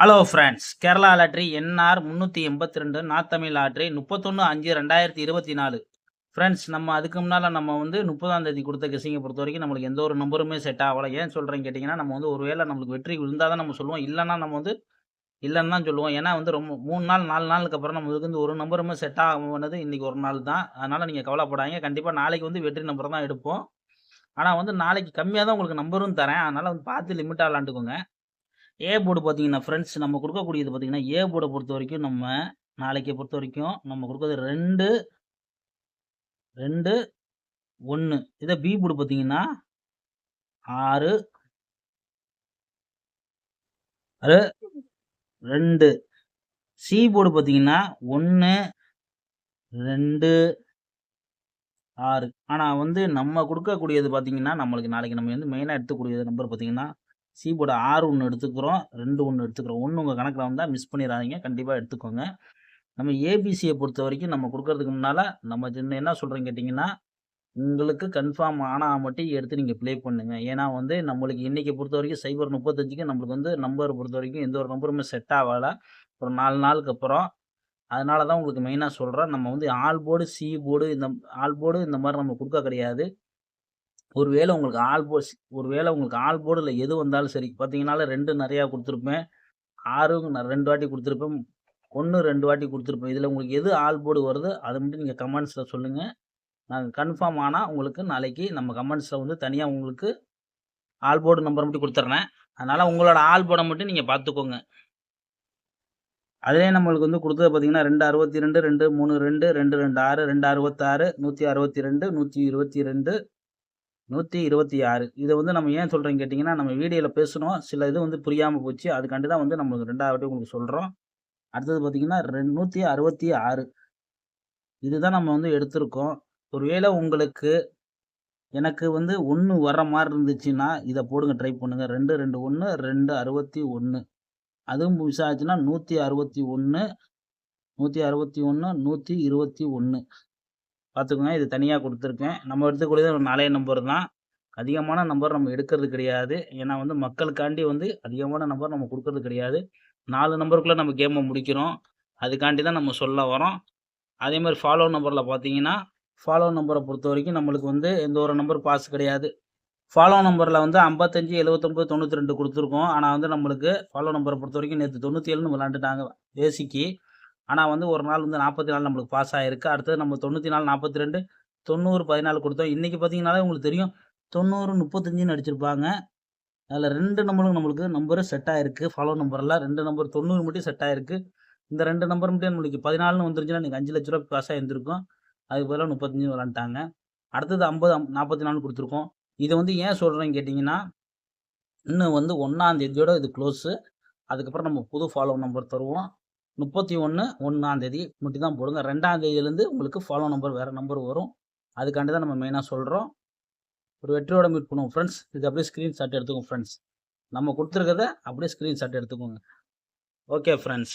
Hello friends Kerala lottery NR முந்நூற்றி எண்பத்தி ரெண்டு நாத்தமிழ் லாட்ரி முப்பத்தொன்று அஞ்சு ரெண்டாயிரத்தி இருபத்தி நாலு. ஃப்ரெண்ட்ஸ் நம்ம அதுக்கு முன்னால் நம்ம வந்து முப்பதாம் தேதி கொடுத்த கெஸிங்கை பொறுத்த வரைக்கும் நம்மளுக்கு எந்த ஒரு நம்பருமே செட் ஆகலை. ஏன் சொல்கிறேன்னு கேட்டிங்கன்னா நம்ம வந்து ஒரு வேளை நம்மளுக்கு வெற்றி விழுந்தால் தான் நம்ம சொல்லுவோம். இல்லைன்னா நம்ம வந்து இல்லைன்னு தான் சொல்லுவோம். ஏன்னா வந்து ரொம்ப மூணு நாள் நாலு நாளுக்கு அப்புறம் நம்மளுக்கு வந்து ஒரு நம்பருமே செட் ஆகும்னது இன்றைக்கி ஒரு நாள் தான். அதனால் நீங்கள் கவலைப்படாங்க கண்டிப்பாக நாளைக்கு வந்து வெற்றி நம்பர் தான் எடுப்போம். ஆனால் வந்து நாளைக்கு கம்மியாக தான் உங்களுக்கு நம்பரும் தரேன். அதனால் வந்து பார்த்து லிமிட்டாக விளாண்டுக்கோங்க. ஏ போர்டு பார்த்தீங்கன்னா ஃப்ரெண்ட்ஸ் நம்ம கொடுக்கக்கூடியது பார்த்தீங்கன்னா ஏ போர்டை பொறுத்த வரைக்கும் நம்ம நாளைக்கு பொறுத்த வரைக்கும் நம்ம கொடுக்கறது ரெண்டு ரெண்டு ஒன்று இதை பி போர்டு பார்த்தீங்கன்னா ஆறு ரெண்டு. சி போர்டு பார்த்தீங்கன்னா ஒன்று ரெண்டு ஆறு. ஆனால் வந்து நம்ம கொடுக்கக்கூடியது பார்த்தீங்கன்னா நம்மளுக்கு நாளைக்கு நம்ம வந்து மெயினாக எடுத்துக்கூடியது நம்பர் பார்த்தீங்கன்னா சி போர்டு ஆறு ஒன்று எடுத்துக்கிறோம் ரெண்டு ஒன்று எடுத்துக்கிறோம். ஒன்று உங்கள் கணக்கில் வந்தால் மிஸ் பண்ணிடாதீங்க. கண்டிப்பாக எடுத்துக்கோங்க. நம்ம ஏபிசியை பொறுத்த வரைக்கும் நம்ம கொடுக்கறதுக்கு முன்னால் நம்ம சின்ன என்ன சொல்கிறேன்னு கேட்டிங்கன்னா உங்களுக்கு கன்ஃபார்ம் ஆனால் மட்டும் எடுத்து நீங்கள் ப்ளே பண்ணுங்கள் ஏன்னா வந்து நம்மளுக்கு இன்றைக்கி பொறுத்த வரைக்கும் சைபர் முப்பத்தஞ்சுக்கு நம்மளுக்கு வந்து நம்பர் பொறுத்த வரைக்கும் எந்த ஒரு நம்பருமே செட் ஆகலை. ஒரு நாலு நாளுக்கு அப்புறம். அதனால தான் உங்களுக்கு மெயினாக சொல்கிறேன் நம்ம வந்து ஆல் போர்டு சி போர்டு இந்த ஆல் போர்டு இந்த மாதிரி நம்ம கொடுக்க கிடையாது. ஒரு வேளை உங்களுக்கு ஆல் போர்டு ஒரு வேளை உங்களுக்கு ஆல் போர்டில் எது வந்தாலும் சரி. பார்த்தீங்கன்னால ரெண்டு நிறையா கொடுத்துருப்பேன். ஆறு நான் ரெண்டு வாட்டி கொடுத்துருப்பேன். ஒன்று ரெண்டு வாட்டி கொடுத்துருப்பேன். இதில் உங்களுக்கு எது ஆல் போர்டு வருதோ அதை மட்டும் நீங்கள் கமெண்ட்ஸில் சொல்லுங்கள் நாங்கள் கன்ஃபார்ம் ஆனால் உங்களுக்கு நாளைக்கு நம்ம கமெண்ட்ஸில் வந்து தனியாக உங்களுக்கு ஆல் போர்டு நம்பர் மட்டும் கொடுத்துட்றேன் அதனால் உங்களோட ஆல் போர்டை மட்டும் நீங்கள் பார்த்துக்கோங்க அதிலே நம்மளுக்கு வந்து கொடுத்தது பார்த்தீங்கன்னா ரெண்டு அறுபத்தி ரெண்டு ரெண்டு மூணு ரெண்டு ரெண்டு ரெண்டு ஆறு ரெண்டு அறுபத்தாறு நூற்றி அறுபத்தி ரெண்டு நூற்றி இருபத்தி ரெண்டு நூற்றி இருபத்தி ஆறு. இதை வந்து நம்ம ஏன் சொல்கிறேன்னு கேட்டிங்கன்னா நம்ம வீடியோவில் பேசணும் சில இது வந்து புரியாமல் போச்சு. அதுக்காண்டி தான் வந்து நம்மளுக்கு ரெண்டாவது உங்களுக்கு சொல்கிறோம் அடுத்தது பார்த்திங்கன்னா ரெண்டு நூற்றி அறுபத்தி ஆறு. இதுதான் நம்ம வந்து எடுத்திருக்கோம். ஒருவேளை உங்களுக்கு எனக்கு வந்து ஒன்று வர மாதிரி இருந்துச்சுன்னா இதை போடுங்க ட்ரை பண்ணுங்கள் ரெண்டு ரெண்டு ஒன்று ரெண்டு அறுபத்தி ஒன்று அதுவும் மிஸ் ஆச்சுன்னா நூற்றி அறுபத்தி ஒன்று நூற்றி அறுபத்தி ஒன்று நூற்றி இருபத்தி ஒன்று பார்த்துக்கோங்க. இது தனியாக கொடுத்துருக்கேன். நம்ம எடுத்துக்கூடியது ஒரு நாளைய நம்பர் தான். அதிகமான நம்பர் நம்ம எடுக்கிறது கிடையாது. ஏன்னா வந்து மக்களுக்காண்டி வந்து அதிகமான நம்பர் நம்ம கொடுக்கறது கிடையாது. நாலு நம்பருக்குள்ளே நம்ம கேமை முடிக்கிறோம். அதுக்காண்டி தான் நம்ம சொல்ல வரோம் அதே மாதிரி ஃபாலோ நம்பரில் பார்த்தீங்கன்னா ஃபாலோ நம்பரை பொறுத்த வரைக்கும் நம்மளுக்கு வந்து எந்த ஒரு நம்பர் பாஸ் கிடையாது. ஃபாலோ நம்பரில் வந்து ஐம்பத்தஞ்சு எழுபத்தொம்பது தொண்ணூற்றி ரெண்டு கொடுத்துருக்கோம். ஆனால் வந்து நம்மளுக்கு ஃபாலோ நம்பரை பொறுத்த வரைக்கும் நேற்று தொண்ணூற்றி ஏழுன்னு விளாண்டுட்டாங்க. பேசிக்கு ஆனால் வந்து ஒரு நாள் வந்து நாற்பத்தி நாலு நம்மளுக்கு பாஸ் ஆகிருக்கு அடுத்தது நம்ம தொண்ணூற்றி நாலு நாற்பத்தி ரெண்டு தொண்ணூறு பதினாலு கொடுத்தோம். இன்றைக்கி பார்த்தீங்கன்னாலே உங்களுக்கு தெரியும். தொண்ணூறு முப்பத்தஞ்சுன்னு அடிச்சிருப்பாங்க அதில் ரெண்டு நம்பரும் நம்மளுக்கு நம்பரு செட் ஆகிருக்கு ஃபாலோ நம்பரில் ரெண்டு நம்பர் தொண்ணூறு மட்டும் செட் ஆகிருக்கு இந்த ரெண்டு நம்பர் மட்டும் நம்மளுக்கு பதினாலுன்னு வந்துருச்சுன்னா நீங்கள் அஞ்சு லட்ச ரூபா பாஸ் ஆகிருந்துருக்கும் அதுக்கு பதிலாக முப்பத்தஞ்சு விளாண்டாங்க அடுத்தது ஐம்பது நாற்பத்தி நாலு கொடுத்துருக்கோம். இதை வந்து ஏன் சொல்கிறேன்னு கேட்டிங்கன்னா இன்னும் வந்து ஒன்றாந்தேதியோட இது க்ளோஸு அதுக்கப்புறம் நம்ம புது ஃபாலோ நம்பர் தருவோம். முப்பத்தி ஒன்று ஒன்றாந்தேதி மட்டும் தான் போடுங்க. ரெண்டாம் தேதியிலேருந்து உங்களுக்கு ஃபாலோ நம்பர் வேறு நம்பர் வரும். அதுக்காண்டி தான் நம்ம மெயினாக சொல்கிறோம் ஒரு வெற்றியோட மீட் பண்ணுவோம் ஃப்ரெண்ட்ஸ் இது அப்படியே ஸ்க்ரீன்ஷாட் எடுத்துக்கோங்க ஃப்ரெண்ட்ஸ் நம்ம கொடுத்துருக்கத அப்படியே ஸ்க்ரீன்ஷாட் எடுத்துக்கோங்க. Okay friends